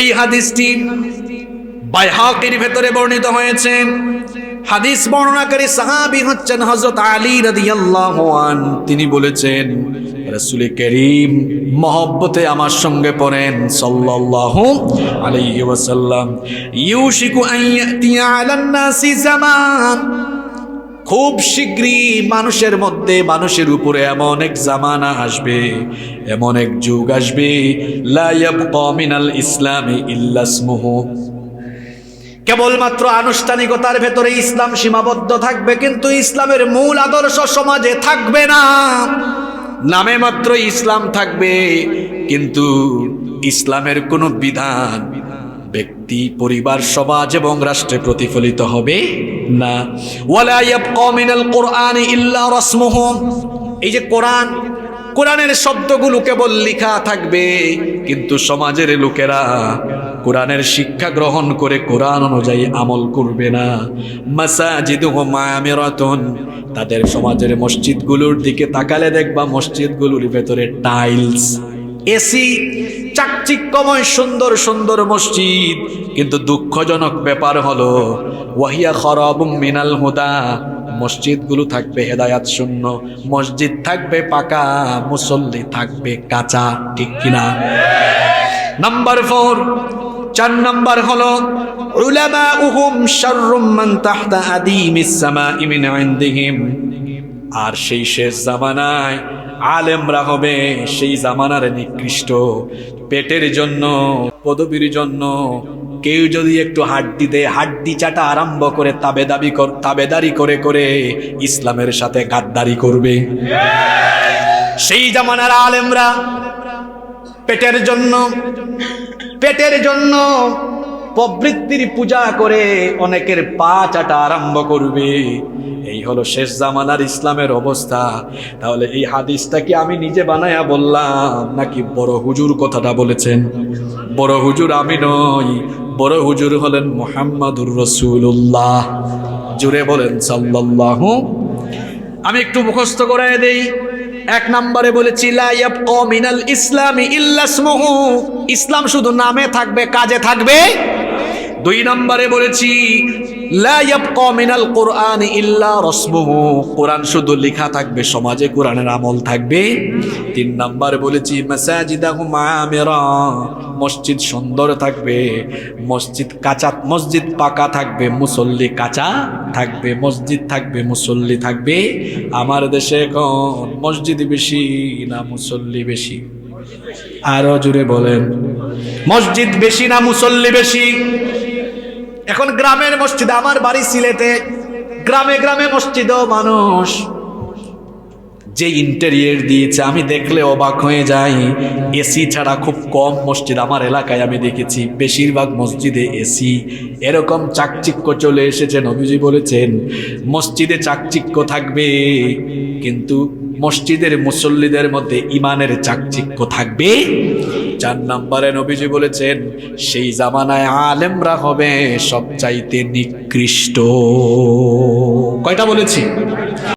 এই হাদিসটি বাইহাকির ভেতরে বর্ণিত হয়েছে। হাদিস বর্ণনাকারী সাহাবী হচ্ছেন হযরত আলী রাদিয়াল্লাহু আন, তিনি বলেছেন, রাসূল করিম মহব্বতে আমার সঙ্গে পড়েন সাল্লাল্লাহু আলাইহি ওয়াসাল্লাম। ইউশিকু আন ইয়াতিয়া আলান নাসি জামান। খুব শীঘ্রই মানুষের মধ্যে মানুষের উপরে এমন এক জামানা আসবে, এমন এক যুগ আসবে। মিনাল কেবলমাত্র আনুষ্ঠানিকতার ভেতরে ইসলাম সীমাবদ্ধ থাকবে, কিন্তু ইসলামের মূল আদর্শ সমাজে থাকবে না। নামে মাত্র ইসলাম থাকবে, কিন্তু ইসলামের কোনো বিধান ব্যক্তি, পরিবার, সমাজ এবং রাষ্ট্রে প্রতিফলিত হবে না। ওয়ালা ইয়াবকা মিনাল কোরআনি ইল্লা রাসমুহু। এই যে কোরআন, কোরআনের শব্দগুলো কেবল লেখা থাকবে, কিন্তু সমাজের লোকেরা কোরআনের শিক্ষা গ্রহণ করে কোরআন অনুযায়ী আমল করবে না। মাসাজিদুহুম আমিরাতুন তাদের সমাজের মসজিদগুলোর দিকে তাকালে দেখবা মসজিদগুলোর ভেতরে টাইলস, এসি চাকচিক্যময়, সুন্দর সুন্দর মসজিদ। কিন্তু দুঃখজনক ব্যাপার হলো, ওয়াহিয়া খরাবুম মিনাল হুদা, মসজিদগুলো থাকবে হেদায়াত শূন্য, মসজিদ থাকবে পাকা, মুসল্লি থাকবে কাঁচা, ঠিক কিনা? নাম্বার ফোর, চার নাম্বার হলো উলামা উহুম শাররুম মান তাহতা আদিমিস সামাই মিন ইনদিহিম। আর সেই শেষ জামানায় আলেমরা হবে সেই জামানার নিকৃষ্ট। পেটের জন্য, পদবীর জন্য, কেউ যদি একটু হাড্ডি দেয়, হাড্ডি চাটা আরম্ভ করে তাবেদাবি কর তাবেদারি করে করে ইসলামের সাথে গাদ্দারি করবে। সেই জামানার আলেমরা পেটের জন্য পেটের জন্য প্রবৃত্তির পূজা করে অনেকের পা চাটা আরম্ভ করবে। এই হলো শেষ জামানার ইসলামের অবস্থা। তাহলে এই হাদিসটা কি আমি নিজে বানায়া বললাম, নাকি বড় হুজুর কথাটা বলেছেন? বড় হুজুর আমি নই, বড় হুজুর হলেন মোহাম্মদুর রসুল্লাহ জুড়ে বলেন, সাল্লাল্লাহু। আমি একটু মুখস্থ করাই দেই। এক নম্বরে বলেছি ইসলাম শুধু নামে থাকবে, কাজে থাকবে। দুই নম্বরে বলেছি মিনাল কোরআন ইল্লা রসমুহু। কোরআন শুধু লেখা থাকবে, সমাজে কোরআনের আমল থাকবে। তিন নম্বরে বলেছি মসজিদ সুন্দর থাকবে, মসজিদ কাঁচা, মসজিদ পাকা থাকবে, মুসল্লি কাঁচা থাকবে, মসজিদ থাকবে, মুসল্লি থাকবে। আমার দেশে এখন মসজিদ বেশি না মুসল্লি বেশি? আরও জুড়ে বলেন। মসজিদ বেশি না মুসল্লি বেশি? এখন গ্রামের মসজিদ, আমার বাড়ি সিলেটে। গ্রামে গ্রামে মসজিদও মানুষ। যে ইন্টেরিয়ার দিয়েছে, আমি দেখলে অবাক হয়ে যাই। এসি ছাড়া খুব কম মসজিদ আমার এলাকায় আমি দেখেছি। বেশিরভাগ মসজিদে এসি। এরকম চাকচিক্য চলে এসেছে, নবীজি বলেছেন, মসজিদে চাকচিক্য থাকবে, কিন্তু মসজিদের মুসল্লিদের মধ্যে ইমানের চাকচিক্য থাকবে। চার নম্বরে নবীজি বলেছেন সেই জামানায় আলেমরা হবে সবচাইতে নিকৃষ্ট। কয়টা বলেছি?